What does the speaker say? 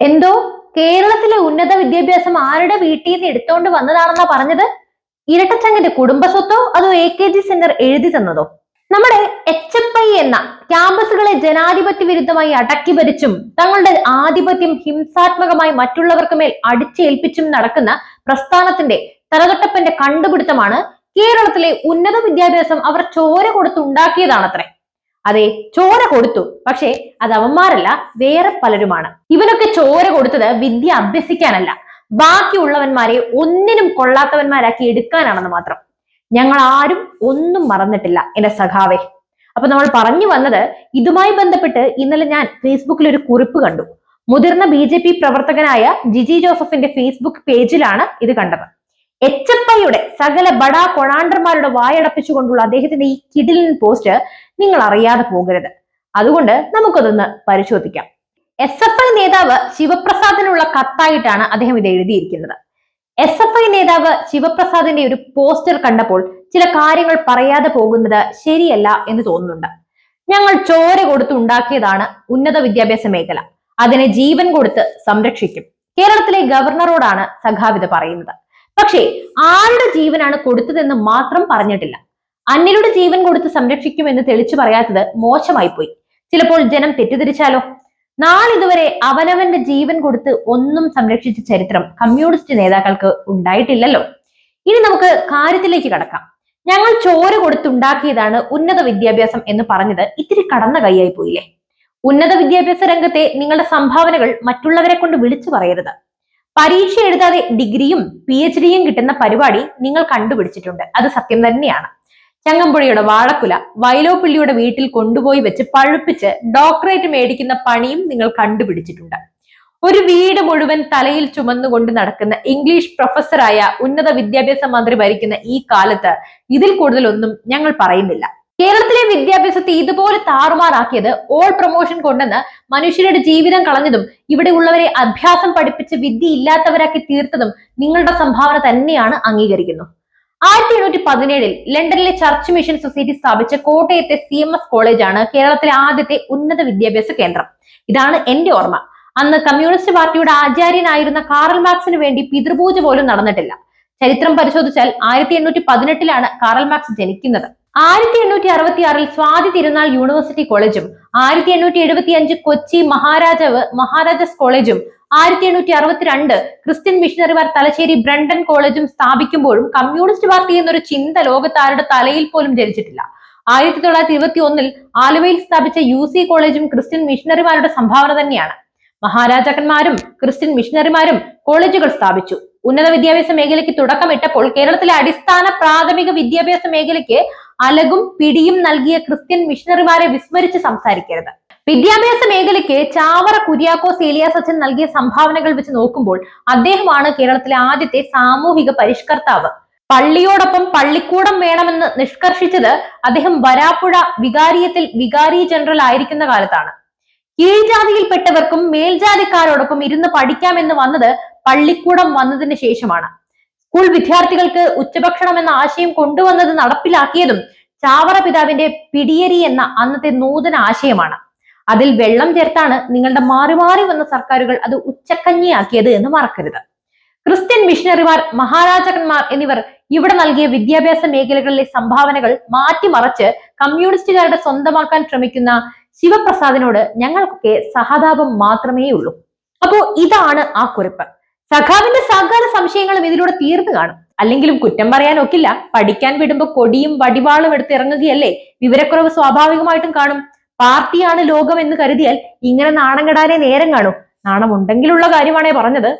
എന്തോ കേരളത്തിലെ ഉന്നത വിദ്യാഭ്യാസം ആരുടെ വീട്ടിൽ നിന്ന് എടുത്തോണ്ട് വന്നതാണെന്നാ പറഞ്ഞത്? ഇരട്ടച്ചങ്ങന്റെ കുടുംബസ്വത്തോ അതോ എ കെ ജി സെന്റർ എഴുതി തന്നതോ? നമ്മുടെ എച്ച് എഫ് ഐ എന്ന ക്യാമ്പസുകളെ ജനാധിപത്യ വിരുദ്ധമായി അടക്കി ഭരിച്ചും തങ്ങളുടെ ആധിപത്യം ഹിംസാത്മകമായി മറ്റുള്ളവർക്ക് മേൽ അടിച്ചേൽപ്പിച്ചും നടക്കുന്ന പ്രസ്ഥാനത്തിന്റെ തലതൊട്ടപ്പന്റെ കണ്ടുപിടുത്തമാണ് കേരളത്തിലെ ഉന്നത വിദ്യാഭ്യാസം അവർ ചോര കൊടുത്തുണ്ടാക്കിയതാണത്രേ അതെ ചോര കൊടുത്തു. പക്ഷേ അത് അവന്മാരല്ല വേറെ പലരുമാണ്. ഇവനൊക്കെ ചോര കൊടുത്തത് വിദ്യ അഭ്യസിക്കാനല്ല. ബാക്കിയുള്ളവന്മാരെ ഒന്നിനും കൊള്ളാത്തവന്മാരാക്കി എടുക്കാനാണെന്ന് മാത്രം. ഞങ്ങൾ ആരും ഒന്നും മറന്നിട്ടില്ല എന്റെ സഖാവെ. അപ്പൊ നമ്മൾ പറഞ്ഞു വന്നത് ഇതുമായി ബന്ധപ്പെട്ട് ഇന്നലെ ഞാൻ ഫേസ്ബുക്കിൽ ഒരു കുറിപ്പ് കണ്ടു. മുതിർന്ന ബി പ്രവർത്തകനായ ജിജി ജോസഫിന്റെ ഫേസ്ബുക്ക് പേജിലാണ് ഇത് കണ്ടത്. എച്ച് സകല ബടാ കൊണാണ്ടർമാരുടെ വായടപ്പിച്ചുകൊണ്ടുള്ള അദ്ദേഹത്തിന്റെ ഈ കിഡിലിൻ പോസ്റ്റ് നിങ്ങൾ അറിയാതെ പോകരുത്. അതുകൊണ്ട് നമുക്കതൊന്ന് പരിശോധിക്കാം. എസ് എഫ് ഐ നേതാവ് ശിവപ്രസാദിനുള്ള കത്തായിട്ടാണ് അദ്ദേഹം ഇത് എഴുതിയിരിക്കുന്നത്. എസ് എഫ് ഐ നേതാവ് ശിവപ്രസാദിന്റെ ഒരു പോസ്റ്റർ കണ്ടപ്പോൾ ചില കാര്യങ്ങൾ പറയാതെ പോകുന്നത് ശരിയല്ല എന്ന് തോന്നുന്നുണ്ട്. ഞങ്ങൾ ചോര കൊടുത്ത് ഉണ്ടാക്കിയതാണ് ഉന്നത വിദ്യാഭ്യാസ മേഖല. അതിനെ ജീവൻ കൊടുത്ത് സംരക്ഷിക്കും. കേരളത്തിലെ ഗവർണറോടാണ് സഖാവിത പറയുന്നത്. പക്ഷേ ആരുടെ ജീവനാണ് കൊടുത്തതെന്ന് മാത്രം പറഞ്ഞിട്ടില്ല. അന്യരുടെ ജീവൻ കൊടുത്ത് സംരക്ഷിക്കുമെന്ന് തെളിച്ചു പറയാത്തത് മോശമായി പോയി ചിലപ്പോൾ ജനം തെറ്റിദ്ധരിച്ചാലോ? നാളിതുവരെ അവനവന്റെ ജീവൻ കൊടുത്ത് ഒന്നും സംരക്ഷിച്ച ചരിത്രം കമ്മ്യൂണിസ്റ്റ് നേതാക്കൾക്ക് ഉണ്ടായിട്ടില്ലല്ലോ. ഇനി നമുക്ക് കാര്യത്തിലേക്ക് കടക്കാം. ഞങ്ങൾ ചോര കൊടുത്തുണ്ടാക്കിയതാണ് ഉന്നത വിദ്യാഭ്യാസം എന്ന് പറഞ്ഞത് ഇത്തിരി കടന്ന കൈയായി പോയില്ലേ? ഉന്നത വിദ്യാഭ്യാസ രംഗത്തെ നിങ്ങളുടെ സംഭാവനകൾ മറ്റുള്ളവരെ കൊണ്ട് വിളിച്ചു പറയരുത്. പരീക്ഷ എഴുതാതെ ഡിഗ്രിയും പി എച്ച് ഡിയും കിട്ടുന്ന പരിപാടി നിങ്ങൾ കണ്ടുപിടിച്ചിട്ടുണ്ട്. അത് സത്യം തന്നെയാണ്. ചങ്ങമ്പുഴയുടെ വാഴക്കുല വയലോപ്പിള്ളിയുടെ വീട്ടിൽ കൊണ്ടുപോയി വെച്ച് പഴുപ്പിച്ച് ഡോക്ടറേറ്റ് മേടിക്കുന്ന പണിയും നിങ്ങൾ കണ്ടുപിടിച്ചിട്ടുണ്ട്. ഒരു വീട് മുഴുവൻ തലയിൽ ചുമന്നുകൊണ്ട് നടക്കുന്ന ഇംഗ്ലീഷ് പ്രൊഫസറായ ഉന്നത വിദ്യാഭ്യാസ മന്ത്രി ഭരിക്കുന്ന ഈ കാലത്ത് ഇതിൽ കൂടുതലൊന്നും ഞങ്ങൾ പറയുന്നില്ല. കേരളത്തിലെ വിദ്യാഭ്യാസത്തെ ഇതുപോലെ താറുമാറാക്കിയത് ഓൾ പ്രൊമോഷൻ കൊണ്ടെന്ന് മനുഷ്യരുടെ ജീവിതം കളഞ്ഞതും ഇവിടെ ഉള്ളവരെ അഭ്യാസം പഠിപ്പിച്ച് വിദ്യ ഇല്ലാത്തവരാക്കി തീർത്തതും നിങ്ങളുടെ സംഭാവന തന്നെയാണ് അംഗീകരിക്കുന്നു. ആയിരത്തി എണ്ണൂറ്റി പതിനേഴിൽ ലണ്ടനിലെ ചർച്ച് മിഷൻ സൊസൈറ്റി സ്ഥാപിച്ച കോട്ടയത്തെ സി എം എസ് കോളേജാണ് കേരളത്തിലെ ആദ്യത്തെ ഉന്നത വിദ്യാഭ്യാസ കേന്ദ്രം. ഇതാണ് എന്റെ ഓർമ്മ. അന്ന് കമ്മ്യൂണിസ്റ്റ് പാർട്ടിയുടെ ആചാര്യനായിരുന്ന കാറൽ മാർക്സിന് വേണ്ടി പിതൃപൂജ പോലും നടന്നിട്ടില്ല. ചരിത്രം പരിശോധിച്ചാൽ ആയിരത്തി എണ്ണൂറ്റി പതിനെട്ടിലാണ് കാറൽ മാർക്സ് ജനിക്കുന്നത്. ആയിരത്തി എണ്ണൂറ്റി അറുപത്തി ആറിൽ സ്വാതി തിരുനാൾ യൂണിവേഴ്സിറ്റി കോളേജും ആയിരത്തി എണ്ണൂറ്റി എഴുപത്തി അഞ്ച് കൊച്ചി മഹാരാജാവ് മഹാരാജാസ് കോളേജും ആയിരത്തി എണ്ണൂറ്റി അറുപത്തിരണ്ട് ക്രിസ്ത്യൻ മിഷണറിമാർ തലശ്ശേരി ബ്രണ്ടൻ കോളേജും സ്ഥാപിക്കുമ്പോഴും കമ്മ്യൂണിസ്റ്റ് പാർട്ടി എന്നൊരു ചിന്ത ലോകത്താരുടെ തലയിൽ പോലും ജനിച്ചിട്ടില്ല. ആയിരത്തി തൊള്ളായിരത്തി ഇരുപത്തി ഒന്നിൽ ആലുവയിൽ സ്ഥാപിച്ച യു സി കോളേജും ക്രിസ്ത്യൻ മിഷണറിമാരുടെ സംഭാവന തന്നെയാണ്. മഹാരാജാക്കന്മാരും ക്രിസ്ത്യൻ മിഷണറിമാരും കോളേജുകൾ സ്ഥാപിച്ചു. ഉന്നത വിദ്യാഭ്യാസ മേഖലയ്ക്ക് തുടക്കമിട്ടപ്പോൾ കേരളത്തിലെ അടിസ്ഥാന പ്രാഥമിക വിദ്യാഭ്യാസ മേഖലയ്ക്ക് അലകും പിടിയും നൽകിയ ക്രിസ്ത്യൻ മിഷണറിമാരെ വിസ്മരിച്ച് സംസാരിക്കരുത്. വിദ്യാഭ്യാസ മേഖലയ്ക്ക് ചാവറ കുര്യാക്കോസ് ഏലിയാസ് അച്ഛൻ നൽകിയ സംഭാവനകൾ വെച്ച് നോക്കുമ്പോൾ അദ്ദേഹമാണ് കേരളത്തിലെ ആദ്യത്തെ സാമൂഹിക പരിഷ്കർത്താവ്. പള്ളിയോടൊപ്പം പള്ളിക്കൂടം വേണമെന്ന് നിഷ്കർഷിച്ചത് അദ്ദേഹം വരാപ്പുഴ വികാരിയത്തിൽ വികാരി ജനറൽ ആയിരിക്കുന്ന കാലത്താണ്. കീഴ്ജാതിയിൽപ്പെട്ടവർക്കും മേൽജാതിക്കാരോടൊപ്പം ഇരുന്ന് പഠിക്കാമെന്ന് വന്നത് പള്ളിക്കൂടം വന്നതിന് ശേഷമാണ്. സ്കൂൾ വിദ്യാർത്ഥികൾക്ക് ഉച്ചഭക്ഷണം എന്ന ആശയം കൊണ്ടുവന്നത് നടപ്പിലാക്കിയതും ചാവറ പിതാവിന്റെ പിടിയരി എന്ന അന്നത്തെ നൂതന ആശയമാണ്. അതിൽ വെള്ളം ചേർത്താണ് നിങ്ങളുടെ മാറി മാറി വന്ന സർക്കാരുകൾ അത് ഉച്ചക്കഞ്ഞിയാക്കിയത് എന്ന് മറക്കരുത്. ക്രിസ്ത്യൻ മിഷണറിമാർ മഹാരാജാക്കന്മാർ എന്നിവർ ഇവിടെ നൽകിയ വിദ്യാഭ്യാസ മേഖലകളിലെ സംഭാവനകൾ മാറ്റിമറച്ച് കമ്മ്യൂണിസ്റ്റുകാരുടെ സ്വന്തമാക്കാൻ ശ്രമിക്കുന്ന ശിവപ്രസാദിനോട് ഞങ്ങൾക്കൊക്കെ സഹതാപം മാത്രമേ ഉള്ളൂ അപ്പോ ഇതാണ് ആ കുറിപ്പ്. സഖാവിന്റെ സകല സംശയങ്ങളും ഇതിലൂടെ തീർന്നു കാണും. അല്ലെങ്കിലും കുറ്റം പറയാൻ ഒക്കില്ല പഠിക്കാൻ വിടുമ്പോ കൊടിയും വടിവാളും എടുത്ത് ഇറങ്ങുകയല്ലേ? വിവരക്കുറവ് സ്വാഭാവികമായിട്ടും കാണും. പാർട്ടിയാണ് ലോകം എന്ന് കരുതിയാൽ ഇങ്ങനെ നാണം കെടാനേ നേരം കാണൂ. ഉണ്ടെങ്കിലുള്ള കാര്യമാണേ പറഞ്ഞത്.